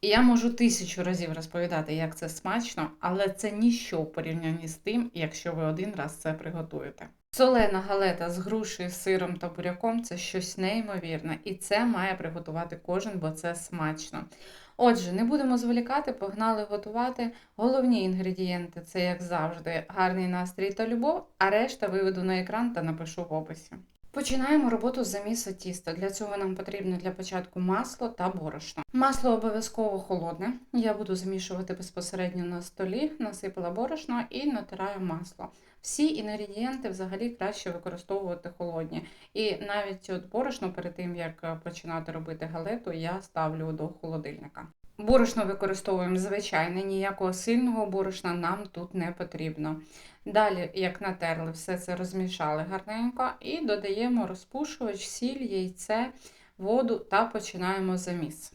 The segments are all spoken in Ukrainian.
І я можу тисячу разів розповідати, як це смачно, але це ніщо в порівнянні з тим, якщо ви один раз це приготуєте. Солена галета з грушею, сиром та буряком це щось неймовірне, і це має приготувати кожен, бо це смачно. Отже, не будемо зволікати, погнали готувати. Головні інгредієнти це, як завжди, гарний настрій та любов, а решта виведу на екран та напишу в описі. Починаємо роботу з замісу тіста. Для цього нам потрібно для початку масло та борошно. Масло обов'язково холодне. Я буду замішувати безпосередньо на столі, насипала борошно і натираю масло. Всі інгредієнти взагалі краще використовувати холодні. І навіть от борошно перед тим, як починати робити галету, я ставлю до холодильника. Борошно використовуємо звичайне, ніякого сильного борошна нам тут не потрібно. Далі, як натерли, все це розмішали гарненько і додаємо розпушувач, сіль, яйце, воду та починаємо заміс.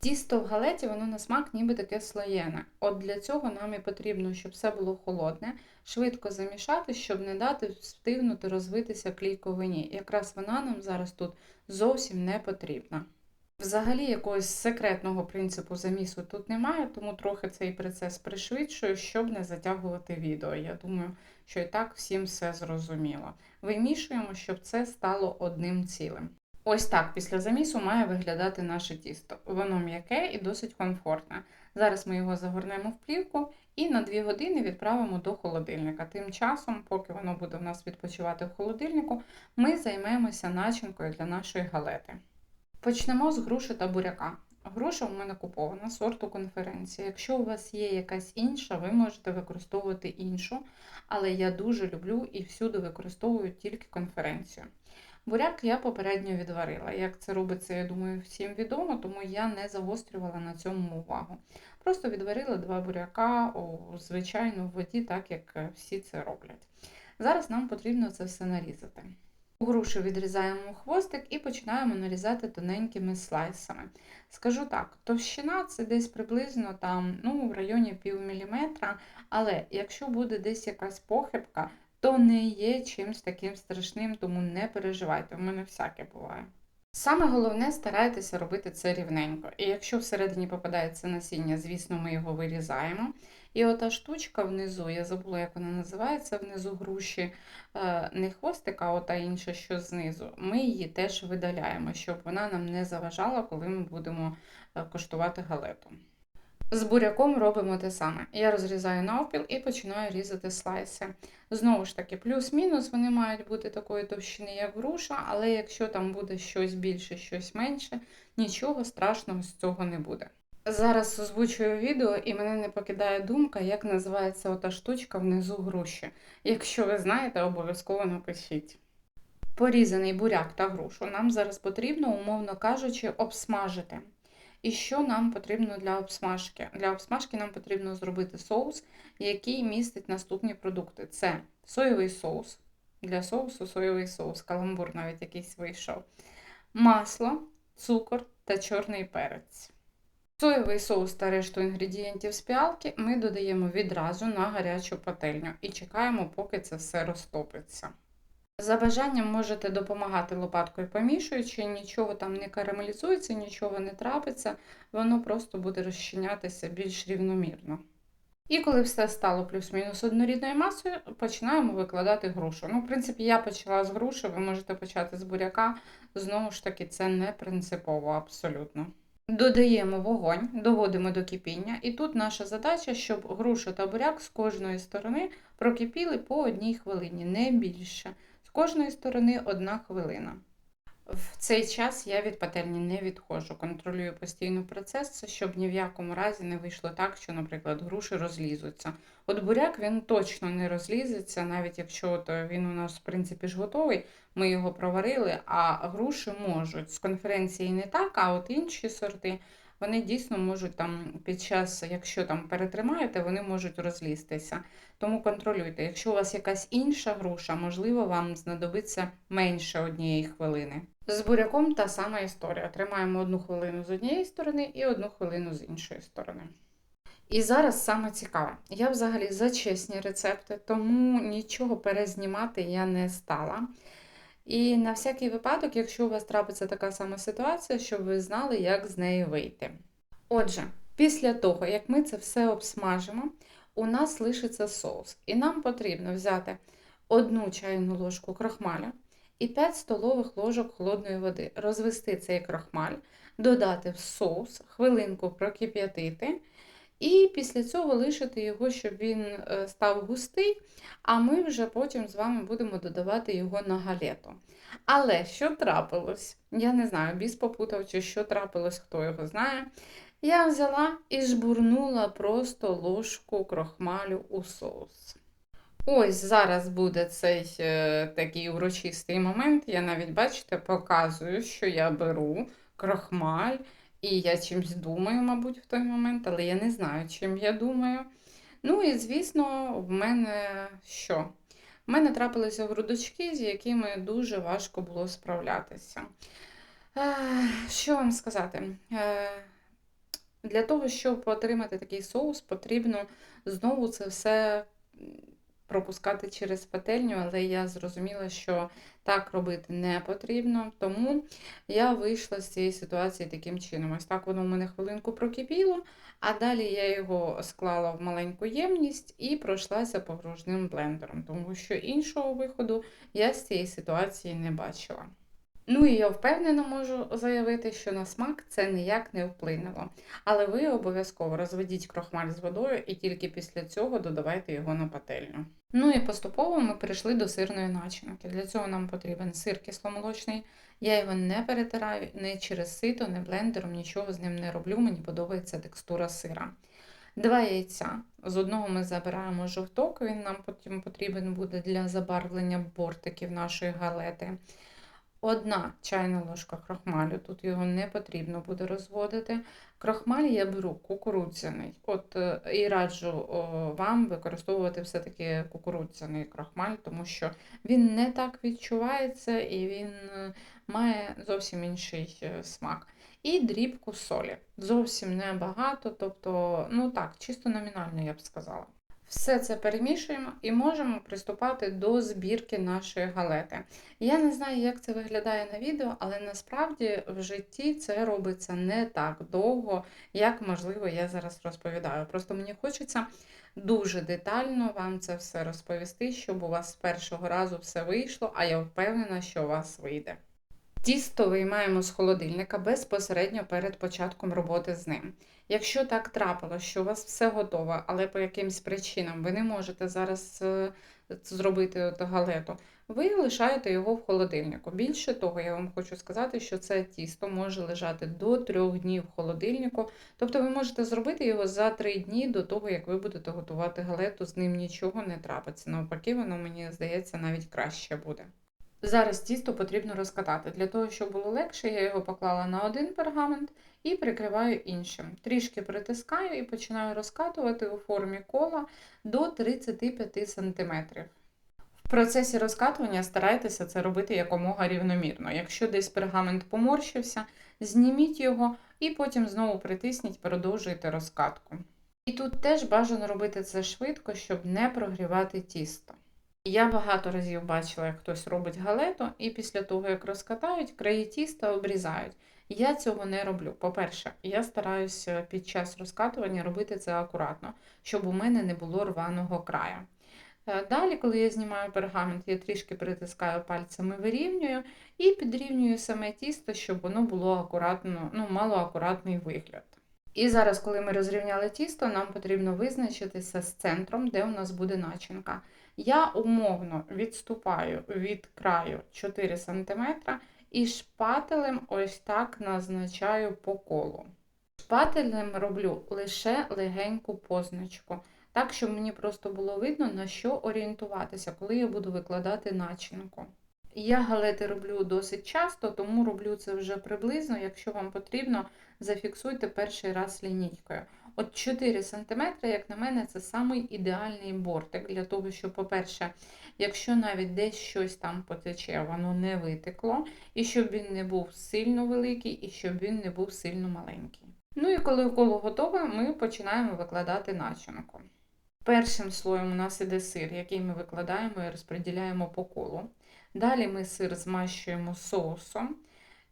Тісто в галеті, воно на смак ніби таке слоєне. От для цього нам і потрібно, щоб все було холодне, швидко замішати, щоб не дати встигнути розвитися клійковині. Якраз вона нам зараз тут зовсім не потрібна. Взагалі, якогось секретного принципу замісу тут немає, тому трохи цей процес пришвидшую, щоб не затягувати відео. Я думаю, що і так всім все зрозуміло. Вимішуємо, щоб це стало одним цілим. Ось так після замісу має виглядати наше тісто. Воно м'яке і досить комфортне. Зараз ми його загорнемо в плівку і на 2 години відправимо до холодильника. Тим часом, поки воно буде у нас відпочивати в холодильнику, ми займемося начинкою для нашої галети. Почнемо з груші та буряка. Груша у мене купована сорту конференція. Якщо у вас є якась інша, ви можете використовувати іншу, але я дуже люблю і всюди використовую тільки конференцію. Буряк я попередньо відварила. Як це робиться, я думаю, всім відомо, тому я не загострювала на цьому увагу. Просто відварила два буряка у звичайну воді, так як всі це роблять. Зараз нам потрібно це все нарізати. У грушу відрізаємо хвостик і починаємо нарізати тоненькими слайсами. Скажу так, товщина це десь приблизно там, ну, в районі пів міліметра, але якщо буде десь якась похибка, то не є чимось таким страшним, тому не переживайте, у мене всяке буває. Саме головне старайтеся робити це рівненько. І якщо всередині попадається насіння, звісно, ми його вирізаємо. І ота штучка внизу, я забула, як вона називається, внизу груші е, не хвостика, а ота інша, що знизу, ми її теж видаляємо, щоб вона нам не заважала, коли ми будемо е, коштувати галету. З буряком робимо те саме. Я розрізаю навпіл і починаю різати слайси. Знову ж таки, плюс-мінус вони мають бути такої товщини, як груша, але якщо там буде щось більше, щось менше, нічого страшного з цього не буде. Зараз озвучую відео і мене не покидає думка, як називається ота штучка внизу груші. Якщо ви знаєте, обов'язково напишіть. Порізаний буряк та грушу нам зараз потрібно, умовно кажучи, обсмажити. І що нам потрібно для обсмажки? Для обсмажки нам потрібно зробити соус, який містить наступні продукти: це соєвий соус. Для соусу соєвий соус, каламбур навіть якийсь вийшов, масло, цукор та чорний перець. Соєвий соус та решту інгредієнтів з піалки ми додаємо відразу на гарячу пательню і чекаємо, поки це все розтопиться. За бажанням можете допомагати лопаткою помішуючи, нічого там не карамелізується, нічого не трапиться, воно просто буде розчинятися більш рівномірно. І коли все стало плюс-мінус однорідною масою, починаємо викладати грушу. Ну, в принципі, я почала з груші, ви можете почати з буряка. Знову ж таки, це не принципово абсолютно. Додаємо вогонь, доводимо до кипіння, і тут наша задача, щоб груша та буряк з кожної сторони прокипіли по одній хвилині, не більше. З кожної сторони одна хвилина. В цей час я від пательні не відходжу, контролюю постійно процес, щоб ні в якому разі не вийшло так, що, наприклад, груші розлізуться. От буряк він точно не розлізеться, навіть якщо от він у нас в принципі ж готовий, ми його проварили, а груші можуть. З конференції не так, а от інші сорти. Вони дійсно можуть там під час, якщо там перетримаєте, вони можуть розлізтися. Тому контролюйте. Якщо у вас якась інша груша, можливо, вам знадобиться менше однієї хвилини. З буряком та сама історія. Тримаємо одну хвилину з однієї сторони і одну хвилину з іншої сторони. І зараз саме цікаве. Я взагалі за чесні рецепти, тому нічого перезнімати я не стала. І на всякий випадок, якщо у вас трапиться така сама ситуація, щоб ви знали, як з неї вийти. Отже, Після того, як ми це все обсмажимо, у нас лишиться соус. І нам потрібно взяти одну чайну ложку крахмаля і 5 столових ложок холодної води, розвести цей крахмаль, додати в соус, хвилинку прокип'ятити. І після цього лишити його, щоб він е, став густий, а ми вже потім з вами будемо додавати його на галету. Але що трапилось? Я не знаю, біс попутав чи що трапилось, хто його знає. Я взяла і жбурнула просто ложку крохмалю у соус. Ось зараз буде цей е, такий урочистий момент. Я навіть, бачите, показую, що я беру крохмаль, і я чимсь думаю, мабуть, в той момент, але я не знаю, чим я думаю. Ну і, звісно, в мене що? В мене трапилися грудочки, з якими дуже важко було справлятися. Е, Що вам сказати? Е, Для того, щоб отримати такий соус, потрібно знову це все пропускати через пательню, але я зрозуміла, що так робити не потрібно. Тому я вийшла з цієї ситуації таким чином. Ось так воно в мене хвилинку прокипіло, а далі я його склала в маленьку ємність і пройшлася погружним блендером, тому що іншого виходу я з цієї ситуації не бачила. Ну і я впевнено можу заявити, що на смак це ніяк не вплинуло. Але ви обов'язково розведіть крохмаль з водою і тільки після цього додавайте його на пательню. Ну і поступово ми перейшли до сирної начинки. Для цього нам потрібен сир кисломолочний. Я його не перетираю не через сито, не блендером, нічого з ним не роблю. Мені подобається текстура сира. Два яйця. З одного ми забираємо жовток, він нам потім потрібен буде для забарвлення бортиків нашої галети. Одна чайна ложка крохмалю, тут його не потрібно буде розводити. Крохмаль я беру кукурудзяний. От е, і раджу вам використовувати все-таки кукурудзяний крохмаль, тому що він не так відчувається і він е, має зовсім інший е, смак. І дрібку солі. Зовсім небагато, тобто, ну так, чисто номінально я б сказала. Все це перемішуємо і можемо приступати до збірки нашої галети. Я не знаю, як це виглядає на відео, але насправді в житті це робиться не так довго, як, можливо, я зараз розповідаю. Просто мені хочеться дуже детально вам це все розповісти, щоб у вас з першого разу все вийшло, а я впевнена, що у вас вийде. Тісто виймаємо з холодильника безпосередньо перед початком роботи з ним. Якщо так трапилось, що у вас все готове, але по якимсь причинам ви не можете зараз е, зробити галету, ви лишаєте його в холодильнику. Більше того, я вам хочу сказати, що це тісто може лежати до трьох днів в холодильнику. Тобто ви можете зробити його за три дні до того, як ви будете готувати галету, з ним нічого не трапиться. Навпаки, воно, мені здається, навіть краще буде. Зараз тісто потрібно розкатати. Для того, щоб було легше, я його поклала на один пергамент і прикриваю іншим. Трішки притискаю і починаю розкатувати у формі кола до 35 см. В процесі розкатування старайтеся це робити якомога рівномірно. Якщо десь пергамент поморщився, зніміть його і потім знову притисніть, продовжуйте розкатку. І тут теж бажано робити це швидко, щоб не прогрівати тісто. Я багато разів бачила, як хтось робить галету, і після того, як розкатають, краї тіста обрізають. Я цього не роблю. По-перше, я стараюся під час розкатування робити це акуратно, щоб у мене не було рваного краю. Е, Далі, коли я знімаю пергамент, я трішки притискаю пальцями, вирівнюю і підрівнюю саме тісто, щоб воно було акуратно, ну, мало акуратний вигляд. І зараз, коли ми розрівняли тісто, нам потрібно визначитися з центром, де у нас буде начинка. Я умовно відступаю від краю 4 см і шпателем ось так назначаю по колу. Шпателем роблю лише легеньку позначку, так, щоб мені просто було видно, на що орієнтуватися, коли я буду викладати начинку. Я галети роблю досить часто, тому роблю це вже приблизно. Якщо вам потрібно, зафіксуйте перший раз лінійкою. От 4 см, як на мене, це самий ідеальний бортик для того, щоб, по-перше, якщо навіть десь щось там потече, воно не витекло, і щоб він не був сильно великий, і щоб він не був сильно маленький. Ну і коли коло готове, ми починаємо викладати начинку. Першим слоєм у нас іде сир, який ми викладаємо і розподіляємо по колу. Далі ми сир змащуємо соусом,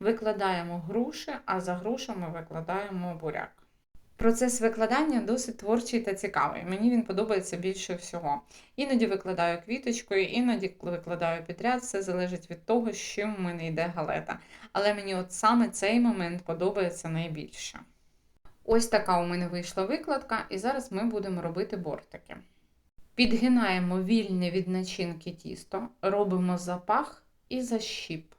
викладаємо груші, а за грушами викладаємо буряк. Процес викладання досить творчий та цікавий. Мені він подобається більше всього. Іноді викладаю квіточкою, іноді викладаю підряд. Все залежить від того, з чим в мене йде галета. Але мені от саме цей момент подобається найбільше. Ось така у мене вийшла викладка, і зараз ми будемо робити бортики. Підгинаємо вільне від начинки тісто, робимо запах і защіп.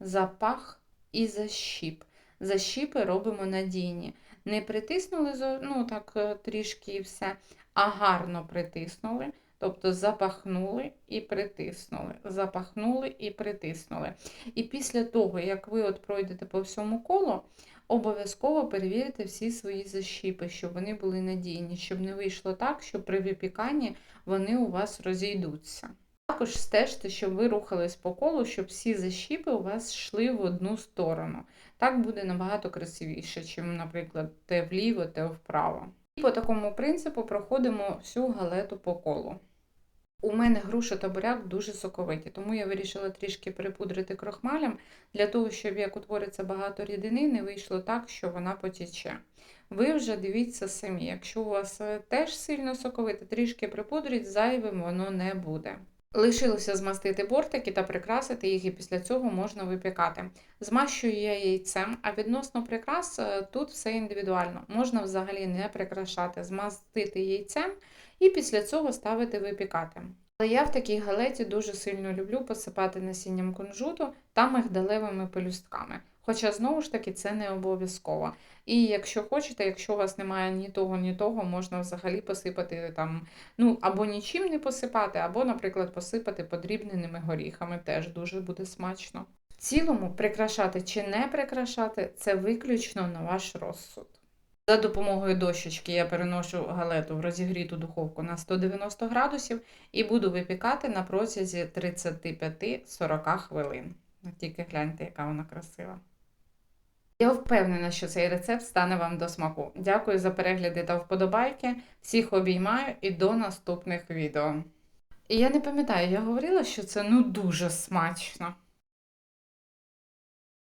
Запах і защіп. Защіпи робимо надійні. Не притиснули ну, так е, трішки і все, а гарно притиснули. Тобто запахнули і притиснули, запахнули і притиснули. І після того, як ви от пройдете по всьому колу, обов'язково перевірте всі свої защіпи, щоб вони були надійні, щоб не вийшло так, що при випіканні вони у вас розійдуться. Також стежте, щоб ви рухались по колу, щоб всі защіпи у вас йшли в одну сторону. Так буде набагато красивіше, чим, наприклад, те вліво, те вправо. І по такому принципу проходимо всю галету по колу. У мене груша та буряк дуже соковиті, тому я вирішила трішки припудрити крохмалем для того, щоб як утвориться багато рідини, не вийшло так, що вона потіче. Ви вже дивіться самі, якщо у вас е, теж сильно соковите, трішки припудріть, зайвим воно не буде. Лишилося змастити бортики та прикрасити їх, і після цього можна випікати. Змащую я яйцем, а відносно прикрас е, тут все індивідуально. Можна взагалі не прикрашати, змастити яйцем і після цього ставити випікати. Але я в такій галеті дуже сильно люблю посипати насінням кунжуту та мигдалевими пелюстками. Хоча, знову ж таки, це не обов'язково. І якщо хочете, якщо у вас немає ні того, ні того, можна взагалі посипати там, ну або нічим не посипати, або, наприклад, посипати подрібненими горіхами, теж дуже буде смачно. В цілому, прикрашати чи не прикрашати це виключно на ваш розсуд. За допомогою дощечки я переношу галету в розігріту духовку на 190 градусів і буду випікати на протязі 35-40 хвилин. Тільки гляньте, яка вона красива. Я впевнена, що цей рецепт стане вам до смаку. Дякую за перегляди та вподобайки. Всіх обіймаю і до наступних відео. І я не пам'ятаю, я говорила, що це ну дуже смачно.